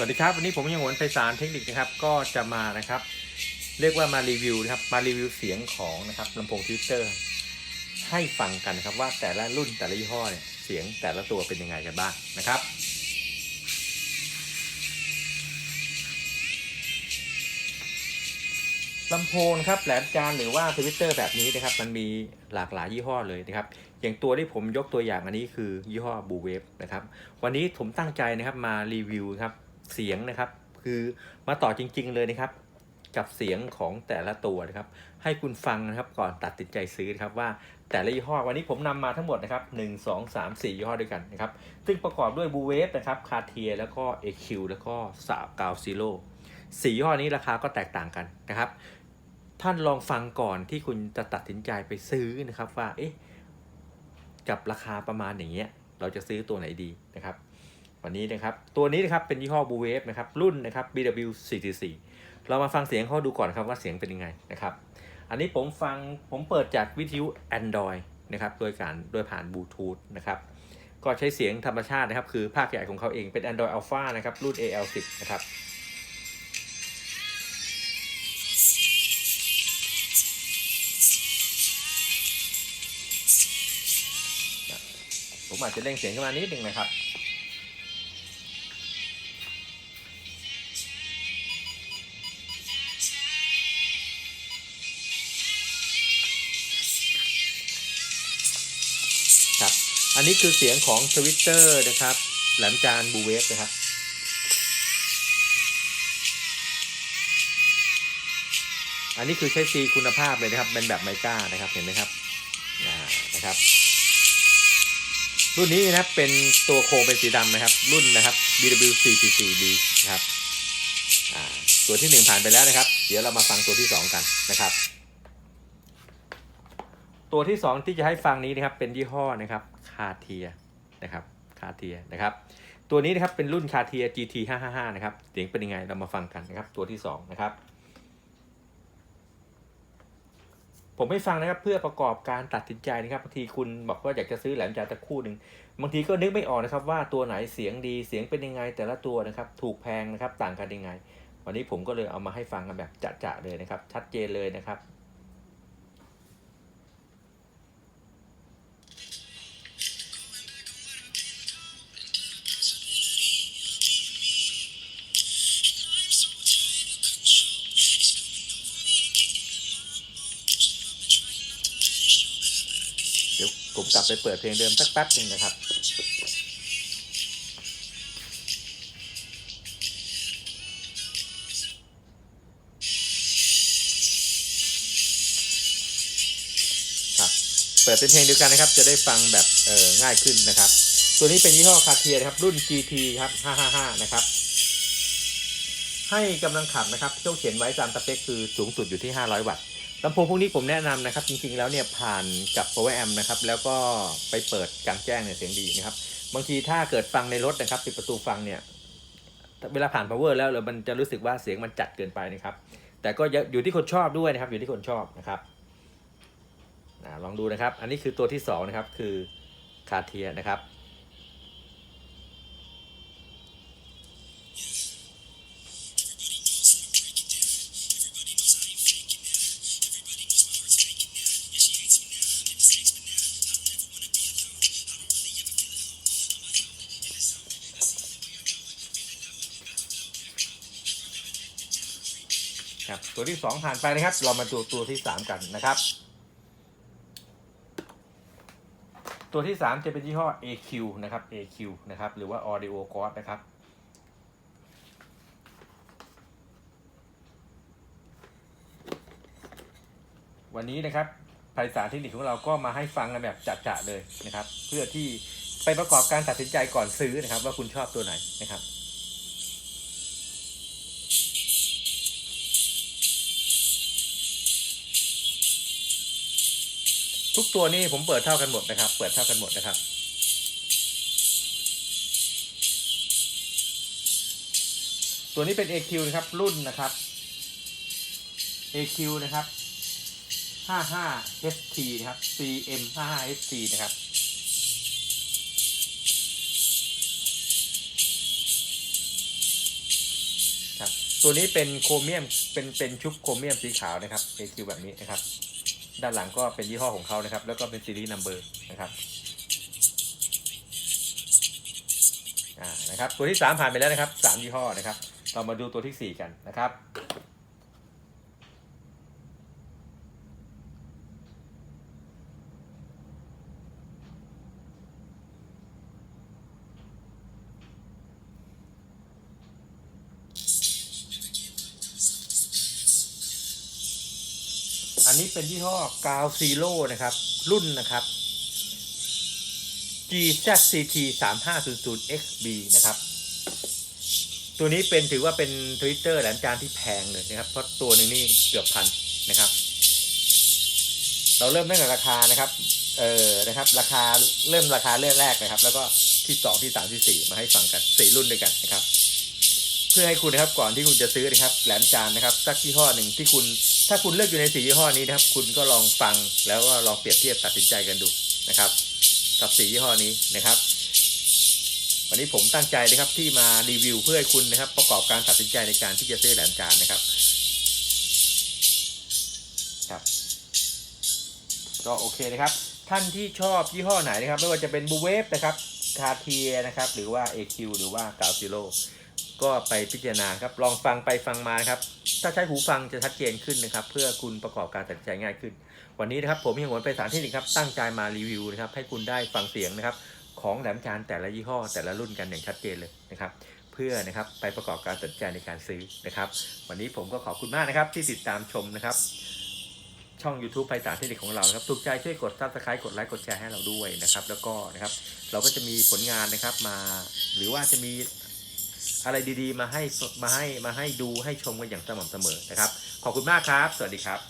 วัสดีครับวันนี้ผมยังหวนไพศาลเทคนิคนะครับก็จะมานะครับ เรียกว่ามารีวิวนะครับมารีวิวเสียงของนะครับลำโพงทวิตเตอร์ให้ฟังกันนะครับว่าแต่ละรุ่นแต่ละยี่ห้อเนี่ยเสียงแต่ละตัวเป็นยังไงกันบ้างนะครับลำโพงครับแหลมจานหรือว่าทวิตเตอร์แบบนี้นะครับ มันมีหลากหลายยี่ห้อเลยนะครับ อย่างตัวที่ผมยกตัวอย่างอันนี้คือยี่ห้อบูเวฟนะครับ วันนี้ผมตั้งใจนะครับมารีวิวครับ เสียงนะครับ คือมาต่อจริง ๆ เลยนะครับ กับเสียงของแต่ละตัวนะครับ ให้คุณฟังนะครับก่อนตัดสินใจซื้อนะครับว่าแต่ละยี่ห้อวันนี้ผมนำมาทั้งหมดนะครับ1 2 3 4ยี่ห้อด้วยกันนะครับ ซึ่งประกอบด้วยบูเวฟนะครับคาเทียแล้วก็ AQ แล้วก็สาวกาวซีโร่สี่ยี่ห้อนี้ราคาก็แตกต่างกันนะครับ ท่านลองฟังก่อนที่คุณจะตัดสินใจไปซื้อนะครับว่าเอ๊ะกับราคาประมาณอย่างเงี้ยเราจะซื้อตัวไหนดีนะครับ วันนี้นะครับ ตัวนี้นะครับเป็นยี่ห้อบูเวฟนะครับ รุ่นนะครับ BW44 เรามาฟังเสียงเขาดูก่อนครับว่าเสียงเป็นยังไงนะครับ อันนี้ผมฟังผมเปิดจากวิทยุ Android นะครับโดยการโดยผ่านบลูทูธนะครับ ก็ใช้เสียงธรรมชาตินะครับ คือภาคใหญ่ของเขาเองเป็น Android Alpha นะครับ รุ่น AL10 นะครับผมอาจจะเร่งเสียงขึ้นมานิดนึงนะครับ อันนี้คือเสียงของทวิตเตอร์นะครับแหลมจานบูเวฟนะครับอันนี้คือใช้ซีคุณภาพเลยนะครับ เป็นแบบไมก้านะครับเห็นไหมครับนะครับ รุ่นนี้นะครับเป็นตัวโครงเป็นสีดำนะครับ รุ่นนะครับ BW444B นะครับตัวที่หนึ่งผ่านไปแล้วนะครับ เดี๋ยวเรามาฟังตัวที่สองกันนะครับ ตัวที่สองที่จะให้ฟังนี้นะครับเป็นยี่ห้อนะครับคาเทียนะครับคาเทียนะครับ ตัวนี้นะครับเป็นรุ่นคาเทีย GT 555นะครับเสียงเป็นยังไงเรามาฟังกันนะครับ ตัวที่สองนะครับผมไม่ฟังนะครับเพื่อประกอบการตัดสินใจนะครับบางทีคุณบอกว่าอยากจะซื้อแหลมจาตะคู่หนึ่งบางทีก็นึกไม่ออกนะครับ ว่าตัวไหนเสียงดีเสียงเป็นยังไง แต่ละตัวนะครับ ถูกแพงนะครับต่างกันยังไง วันนี้ผมก็เลยเอามาให้ฟังกันแบบจะๆเลยนะครับ ชัดเจนเลยนะครับ ผมกลับไปเปิดเพลงเดิมสักแป๊บหนึ่งนะครับครับเปิดเป็นเพลงเดียวกันนะครับ จะได้ฟังแบบเออง่ายขึ้นนะครับ ตัวนี้เป็นยี่ห้อคาเทียนะครับ รุ่น GT ครับ 555 นะครับ ให้กำลังขับนะครับที่เขาเขียนไว้ตามสเปคคือสูงสุดอยู่ที่ 500 วัตต์ ลำโพงพวกนี้ผมแนะนำนะครับ จริงๆแล้วเนี่ยผ่านกับ power amp นะครับ แล้วก็ไปเปิดกลางแจ้งเนี่ยเสียงดีนะครับ บางทีถ้าเกิดฟังในรถนะครับปิดประตูฟังเนี่ยเวลาผ่าน power แล้วเรามันจะรู้สึกว่าเสียงมันจัดเกินไปนะครับ แต่ก็อยู่ที่คนชอบด้วยนะครับ อยู่ที่คนชอบนะครับลองดูนะครับ อันนี้คือตัวที่สองนะครับคือคาเทียนะครับ ครับตัวที่ 2 ผ่านไปนะครับ เรามาดูตัวที่ 3 กันนะครับ ตัวที่ 3 จะเป็นยี่ห้อ AQ นะครับ AQ นะครับหรือว่า Audio God นะครับวันนี้นะครับภายสารเทคนิคของเราก็มาให้ฟังกันแบบจัดๆเลยนะครับ เพื่อที่ไปประกอบการตัดสินใจก่อนซื้อนะครับ ว่าคุณชอบตัวไหนนะครับ ทุกตัวนี้ผมเปิดเท่ากันหมดนะครับ เปิดเท่ากันหมดนะครับ ตัวนี้เป็น AQ นะครับ รุ่นนะครับ AQ นะครับ 55 HT นะครับ CM 55 HT นะครับตัวนี้เป็นโครเมียม เป็น เป็นชุบโครเมียมสีขาวนะครับ AQ แบบนี้นะครับ ด้านหลังก็เป็นยี่ห้อของเขานะครับ แล้วก็เป็นซีรีส์นัมเบอร์นะครับอ่านะครับตัวที่สามผ่านไปแล้วนะครับสามยี่ห้อนะครับ เรามาดูตัวที่สี่กันนะครับ อันนี้เป็นยี่ห้อกาวซีโร่นะครับ รุ่นนะครับ GZCT 3500 XB นะครับ ตัวนี้เป็นถือว่าเป็นทวิตเตอร์แหลมจานที่แพงเลยนะครับ เพราะตัวหนึ่งนี่เกือบพันนะครับ เราเริ่มตั้งแต่ราคานะครับ เออนะครับ ราคาเริ่มราคาเริ่มแรกนะครับ แล้วก็ที่สองที่สามที่สี่มาให้ฟังกันสี่รุ่นด้วยกันนะครับ เพื่อให้คุณนะครับก่อนที่คุณจะซื้อนะครับ แหลมจานนะครับสักยี่ห้อหนึ่งที่คุณ ถ้าคุณเลือกอยู่ในสี่ยี่ห้อนี้นะครับ คุณก็ลองฟังแล้วก็ลองเปรียบเทียบตัดสินใจกันดูนะครับกับสี่ยี่ห้อนี้นะครับ วันนี้ผมตั้งใจนะครับที่มารีวิวเพื่อให้คุณนะครับ ประกอบการตัดสินใจในการที่จะซื้อแหลมจานนะครับครับก็โอเคนะครับ ท่านที่ชอบยี่ห้อไหนนะครับ ไม่ว่าจะเป็นบูเวฟนะครับคาเทียนะครับ หรือว่า AQ หรือว่ากาวซิโ o ก็ไปพิจารณาครับลองฟังไปฟังมานะครับถ้าใช้หูฟังจะชัดเจนขึ้นนะครับ เพื่อคุณประกอบการตัดสินใจง่ายขึ้น วันนี้นะครับผมยังหวนไปสถานที่หนึ่งครับตั้งใจมารีวิวนะครับให้คุณได้ฟังเสียงนะครับของแหลมจานแต่ละยี่ห้อแต่ละรุ่นกันอย่างชัดเจนเลยนะครับเพื่อนะครับไปประกอบการตัดสินใจในการซื้อนะครับ วันนี้ผมก็ขอบคุณมากนะครับที่ติดตามชมนะครับช่อง YouTube ไพศาลเทคนิคของเราครับถูกใจช่วยกด Subscribe กดไลค์กดแชร์ให้เราด้วยนะครับ แล้วก็นะครับเราก็จะมีผลงานนะครับมา หรือว่าจะมี อะไรดีๆ มาให้มาให้มาให้ดูให้ชมกันอย่างสม่ำเสมอนะครับ ขอบคุณมากครับ สวัสดีครับ